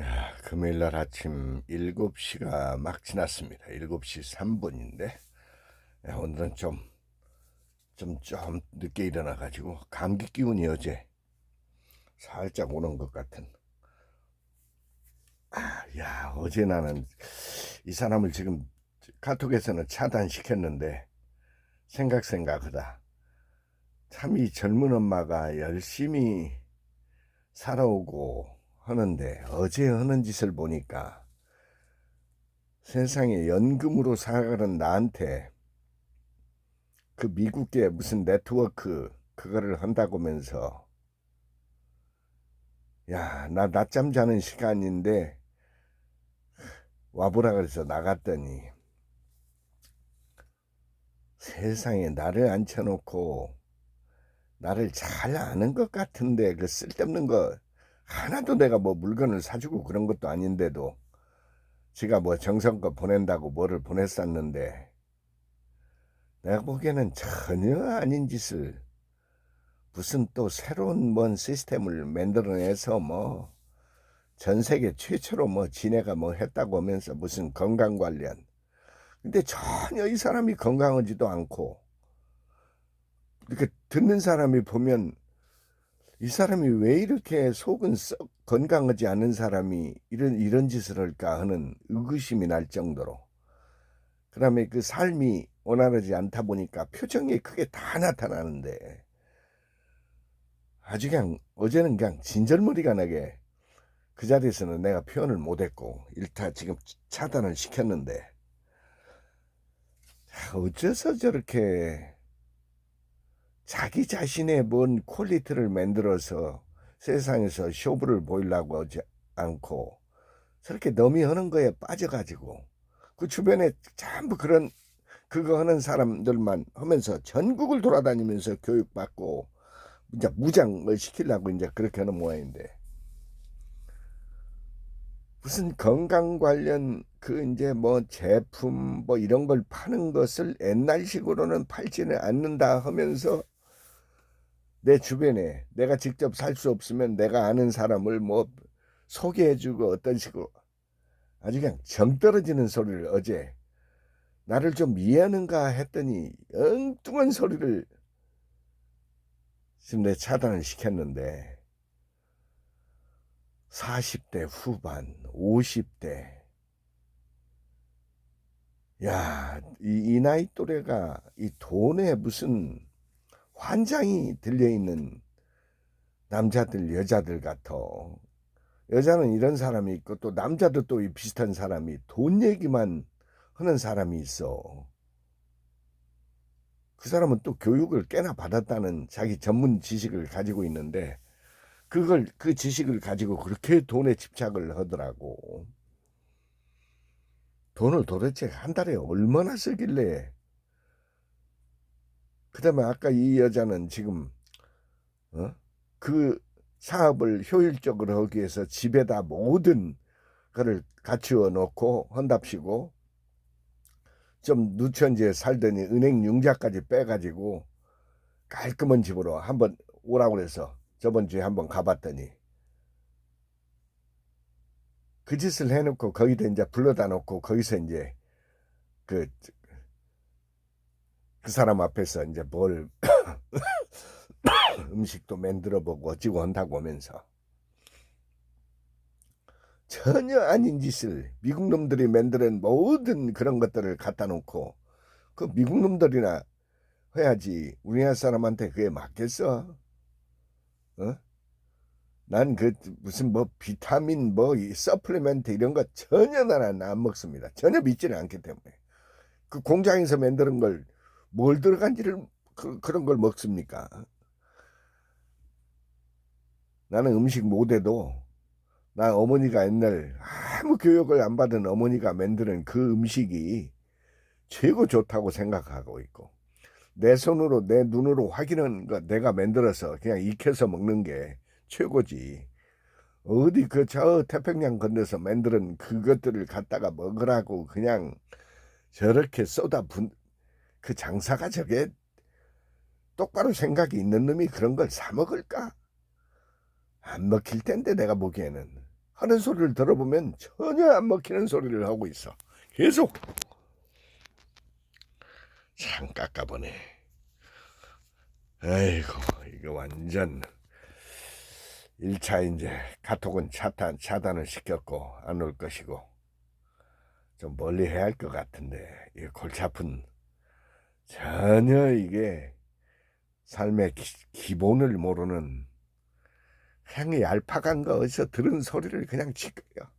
야, 금요일 날 아침 7시가 막 지났습니다. 7시 3분인데 오늘은 좀, 좀, 좀 늦게 일어나가지고 감기 기운이 어제 살짝 오는 것 같은. 아, 야, 어제 나는 이 사람을 지금 카톡에서는 차단시켰는데 생각 생각하다. 참 이 젊은 엄마가 열심히 살아오고 하는데 어제 하는 짓을 보니까 세상에 연금으로 살아가는 나한테 그 미국의 무슨 네트워크 그거를 한다고 하면서 야 나 낮잠 자는 시간인데 와보라 그래서 나갔더니 세상에 나를 앉혀놓고 나를 잘 아는 것 같은데 그 쓸데없는 거 하나도 내가 뭐 물건을 사주고 그런 것도 아닌데도 지가 뭐 정성껏 보낸다고 뭐를 보냈었는데 내가 보기에는 전혀 아닌 짓을 무슨 또 새로운 뭔 시스템을 만들어내서 뭐 전 세계 최초로 뭐 지네가 뭐 했다고 하면서 무슨 건강 관련. 근데 전혀 이 사람이 건강하지도 않고 이렇게 듣는 사람이 보면 이 사람이 왜 이렇게 속은 썩 건강하지 않은 사람이 이런 이런 짓을 할까 하는 의구심이 날 정도로. 그다음에 그 삶이 원활하지 않다 보니까 표정이 크게 다 나타나는데 아주 그냥 어제는 그냥 진절머리가 나게 그 자리에서는 내가 표현을 못했고 일타 지금 차단을 시켰는데 어째서 저렇게 자기 자신의 뭔 퀄리티를 만들어서 세상에서 쇼부를 보이려고 하지 않고 저렇게 너미 하는 거에 빠져가지고 그 주변에 전부 그런 그거 하는 사람들만 하면서 전국을 돌아다니면서 교육받고 이제 무장을 시키려고 이제 그렇게 하는 모양인데 무슨 건강 관련 그 이제 뭐 제품 뭐 이런 걸 파는 것을 옛날식으로는 팔지는 않는다 하면서 내 주변에 내가 직접 살 수 없으면 내가 아는 사람을 뭐 소개해주고 어떤 식으로. 아주 그냥 정 떨어지는 소리를 어제 나를 좀 이해하는가 했더니 엉뚱한 소리를 지금 내 차단을 시켰는데 40대 후반, 50대. 야, 이, 이 나이 또래가 이 돈에 무슨 환장이 들려있는 남자들, 여자들 같아. 여자는 이런 사람이 있고 또 남자도 또 이 비슷한 사람이 돈 얘기만 하는 사람이 있어. 그 사람은 또 교육을 꽤나 받았다는 자기 전문 지식을 가지고 있는데 그걸 그 지식을 가지고 그렇게 돈에 집착을 하더라고. 돈을 도대체 한 달에 얼마나 쓰길래 그 다음에 아까 이 여자는 지금, 어? 그 사업을 효율적으로 하기 위해서 집에다 모든 거를 갖추어 놓고 헌답시고, 좀 누천지에 살더니 은행 융자까지 빼가지고 깔끔한 집으로 한번 오라고 그래서 저번 주에 한번 가봤더니 그 짓을 해놓고 거기다 이제 불러다 놓고 거기서 이제 그 그 사람 앞에서 이제 뭘 음식도 만들어 보고 어찌고 한다고 하면서 전혀 아닌 짓을 미국 놈들이 만드는 모든 그런 것들을 갖다 놓고 그 미국 놈들이나 해야지 우리나라 사람한테 그게 맞겠어? 어? 난 그 무슨 뭐 비타민 뭐 서플리멘트 이런 거 전혀 나는 안 먹습니다. 전혀 믿지는 않기 때문에 그 공장에서 만드는 걸 뭘 들어간지를 그, 그런 걸 먹습니까? 나는 음식 못해도 나 어머니가 옛날 아무 교육을 안 받은 어머니가 만드는 그 음식이 최고 좋다고 생각하고 있고 내 손으로 내 눈으로 확인한 거 내가 만들어서 그냥 익혀서 먹는 게 최고지. 어디 그 저 태평양 건너서 만드는 그것들을 갖다가 먹으라고 그냥 저렇게 쏟아 분, 그 장사가 저게 똑바로 생각이 있는 놈이 그런 걸 사 먹을까? 안 먹힐 텐데 내가 보기에는 하는 소리를 들어보면 전혀 안 먹히는 소리를 하고 있어. 계속. 참 깎아보네. 아이고, 이거 완전 1차 이제 카톡은 차단, 차단을 시켰고 안 올 것이고 좀 멀리 해야 할 것 같은데 이 골치 아픈 전혀 이게 삶의 기, 본을 모르는 그냥 얄팍한 거 어디서 들은 소리를 그냥 칠 거야.